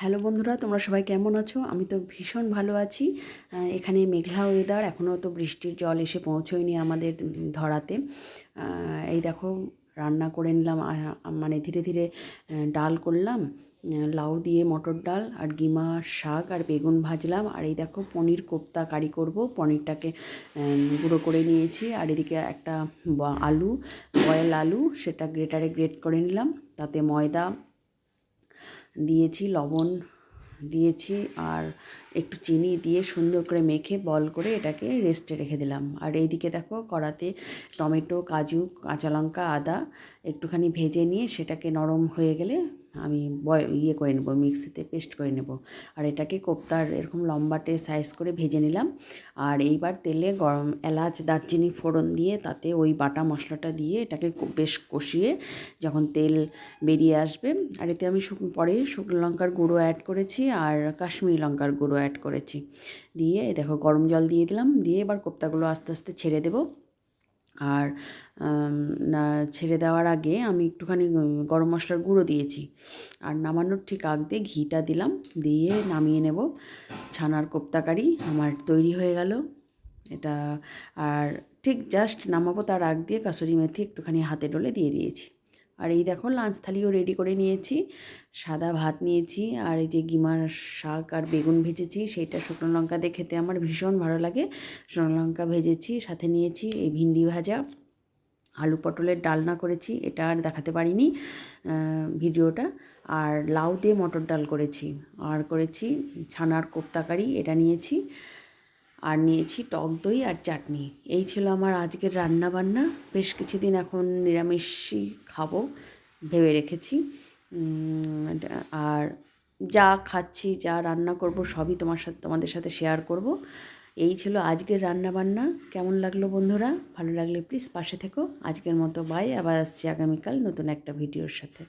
Hello বন্ধুরা, তোমরা সবাই কেমন আছো? আমি তো ভীষণ ভালো আছি। এখানে মেঘলা ওয়েদার এখনও তো বৃষ্টির জল এসে পৌঁছোয়নি আমাদের ধরাতে। এই দেখো, রান্না করে নিলাম মানে ধীরে ধীরে ডাল করলাম লাউ দিয়ে মটর ডাল আর গিমা শাক আর বেগুন ভাজলাম। আর এই দেখো, পনির কোপ্তা কারি করব। পনিরটাকে গুঁড়ো করে নিয়েছি। আর এদিকে একটা আলু, বয়েল আলু, সেটা গ্রেটারে গ্রেট করে নিলাম। তাতে ময়দা দিয়েছি, লবণ দিয়েছি আর একটু চিনি দিয়ে সুন্দর করে মেখে বল করে এটাকে রেস্টে রেখে দিলাম। আর এইদিকে দেখো কড়াতে টমেটো, কাজু, কাঁচা লঙ্কা, আদা একটুখানি ভেজে নিয়ে সেটাকে নরম হয়ে গেলে আমি ইয়ে করে নেব, মিক্সিতে পেস্ট করে নেব। আর এটাকে কোপ্তার এরকম লম্বাটে সাইজ করে ভেজে নিলাম। আর এইবার তেলে গরম এলাচ, দারচিনি ফোড়ন দিয়ে তাতে ওই বাটা মশলাটা দিয়ে এটাকে বেশ কষিয়ে যখন তেল বেরিয়ে আসবে, আর এতে আমি পরে শুকনো লঙ্কার গুঁড়ো অ্যাড করেছি আর কাশ্মীরি লঙ্কার গুঁড়ো অ্যাড করেছি। দিয়ে দেখো গরম জল দিয়ে দিলাম, দিয়ে এবার কোপ্তাগুলো আস্তে আস্তে ছেড়ে দেবো। আর ছেড়ে দেওয়ার আগে আমি একটুখানি গরম মশলার গুঁড়ো দিয়েছি। আর নামানোর ঠিক আগ দিয়ে ঘিটা দিলাম, দিয়ে নামিয়ে নেব। ছানার কোপ্তাকারি আমার তৈরি হয়ে গেল। এটা, আর ঠিক জাস্ট নামাবো তার আগ দিয়ে কাসুরি মেথি একটুখানি হাতে ডলে দিয়ে দিয়েছি। আর এই দেখো লাঞ্চ থালিও রেডি করে নিয়েছি। সাদা ভাত নিয়েছি আর এই যে গিমার শাক আর বেগুন ভেজেছি, সেইটা শুকনো লঙ্কা দিয়ে খেতে আমার ভীষণ ভালো লাগে। শুকনো লঙ্কা ভেজেছি, সাথে নিয়েছি এই ভিন্ডি ভাজা। আলু পটলের ডালনা করেছি, এটা আর দেখাতে পারিনি ভিডিওটা। আর লাউ দিয়ে মটর ডাল করেছি। আর করেছি ছানার কোপ্তাকারি, এটা নিয়েছি। আর নিয়েছি টক দই আর চাটনি। এই ছিল আমার আজকের রান্না বান্না বেশ কিছুদিন এখন নিরামিষই খাব ভেবে রেখেছি। আর যা খাচ্ছি, যা রান্না করব সবই তোমার সাথে, তোমাদের সাথে শেয়ার করব। এই ছিল আজকের রান্না বান্না কেমন লাগল বন্ধুরা? ভালো লাগলে প্লিজ পাশে থেকো। আজকের মতো বাই আবার আসছি আগামীকাল নতুন একটা ভিডিওর সাথে।